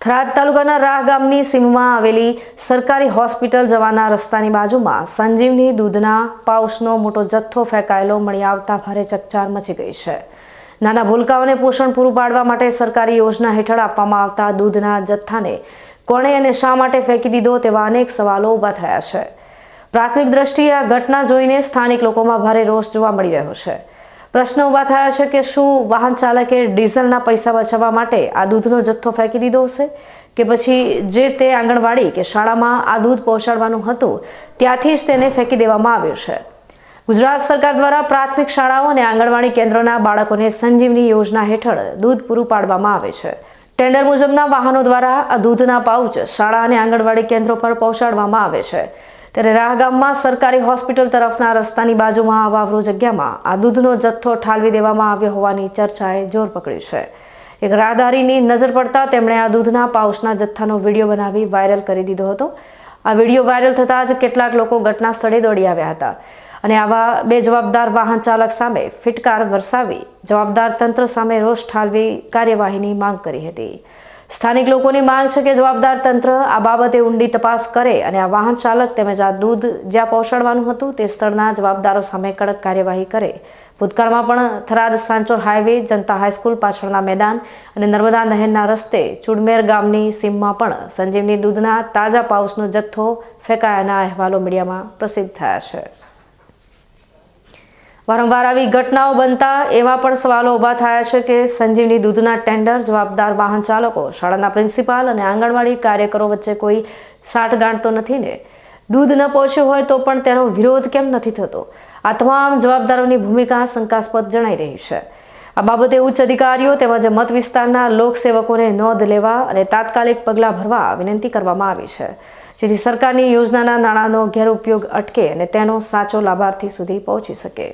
થરાદ તાલુકાના રાહ ગામની સીમમાં આવેલી સરકારી હોસ્પિટલ જવાના રસ્તાની બાજુમાં સંજીવની દૂધના પાઉસનો મોટો જથ્થો ફેંકાયેલો મળી આવતા ભારે ચકચાર મચી ગઈ છે. નાના ભૂલકાઓને પોષણ પૂરું પાડવા માટે સરકારી યોજના હેઠળ આપવામાં આવતા દૂધના જથ્થાને કોણે અને શા માટે ફેંકી દીધો તેવા અનેક સવાલો ઊભા થયા છે. પ્રાથમિક દ્રષ્ટિએ આ ઘટના જોઈને સ્થાનિક લોકોમાં ભારે રોષ જોવા મળી રહ્યો છે. પ્રશ્ન ઊભા થયા છે કે શું વાહન ચાલકે ડીઝલના પૈસા બચાવવા માટે આ દૂધનો જથ્થો ફેંકી દીધો હશે? કે પછી જે તે આંગણવાડી કે શાળામાં આ દૂધ પહોંચાડવાનું હતું, ત્યાંથી જ તેને ફેંકી દેવામાં આવ્યું છે. ગુજરાત સરકાર દ્વારા પ્રાથમિક શાળાઓ અને આંગણવાડી કેન્દ્રોના બાળકોને સંજીવની યોજના હેઠળ દૂધ પૂરું પાડવામાં આવે છે. ટેન્ડર મુજબના વાહનો દ્વારા આ દૂધના પાઉચ શાળા અને આંગણવાડી કેન્દ્રો પર પહોંચાડવામાં આવે છે. ત્યારે રાહ ગામમાં સરકારી હોસ્પિટલ તરફના રસ્તાની બાજુમાં આ વાવરૂ જગ્યામાં આ દૂધનો જથ્થો ઠાલવી દેવામાં આવ્યો હોવાની ચર્ચાએ જોર પકડ્યું છે. એક રાહદારીની નજર પડતા તેમણે આ દૂધના પાઉચના જથ્થાનો વીડિયો બનાવી વાયરલ કરી દીધો હતો. આ વીડિયો વાયરલ થતાં જ કેટલાક લોકો ઘટના સ્થળે દોડી આવ્યા હતા અને આવા બે જવાબદાર વાહન ચાલક સામે ફિટકાર વરસાવી જવાબદાર તંત્ર સામે રોષ ઠાલવી કાર્યવાહીની માંગ કરી હતી. સ્થાનિક લોકોની માંગ છે કે જવાબદાર તંત્ર આ બાબતે ઊંડી તપાસ કરે અને આ વાહન ચાલક તેમજ આ દૂધ જ્યાં પહોંચાડવાનું હતું તે સ્થળના જવાબદારો સામે કડક કાર્યવાહી કરે. ભૂતકાળમાં પણ થરાદ સાંચોર હાઈવે, જનતા હાઈસ્કૂલ પાછળના મેદાન અને નર્મદા નહેરના રસ્તે ચુડમેર ગામની સીમમાં પણ સંજીવની દૂધના તાજા પાઉસનો જથ્થો ફેંકાયાના અહેવાલો મીડિયામાં પ્રસિદ્ધ થયા છે. વારંવાર આવી ઘટનાઓ બનતા એવા પણ સવાલો ઊભા થયા છે કે સંજીવની દૂધના ટેન્ડર જવાબદાર વાહન ચાલકો, શાળાના પ્રિન્સિપાલ અને આંગણવાડી કાર્યકરો વચ્ચે કોઈ સાઠગાંઠ તો નથી ને. દૂધ ન પહોંચ્યું હોય તો પણ તેનો વિરોધ કેમ નથી થતો? આ તમામ જવાબદારોની ભૂમિકા શંકાસ્પદ જણાઈ રહી છે. આ બાબતે ઉચ્ચ અધિકારીઓ તેમજ મત વિસ્તારના લોકસેવકોને નોંધ લેવા અને તાત્કાલિક પગલાં ભરવા વિનંતી કરવામાં આવી છે. જેથી સરકારની યોજનાના નાણાંનો ગેરઉપયોગ અટકે અને તેનો સાચો લાભાર્થી સુધી પહોંચી શકે.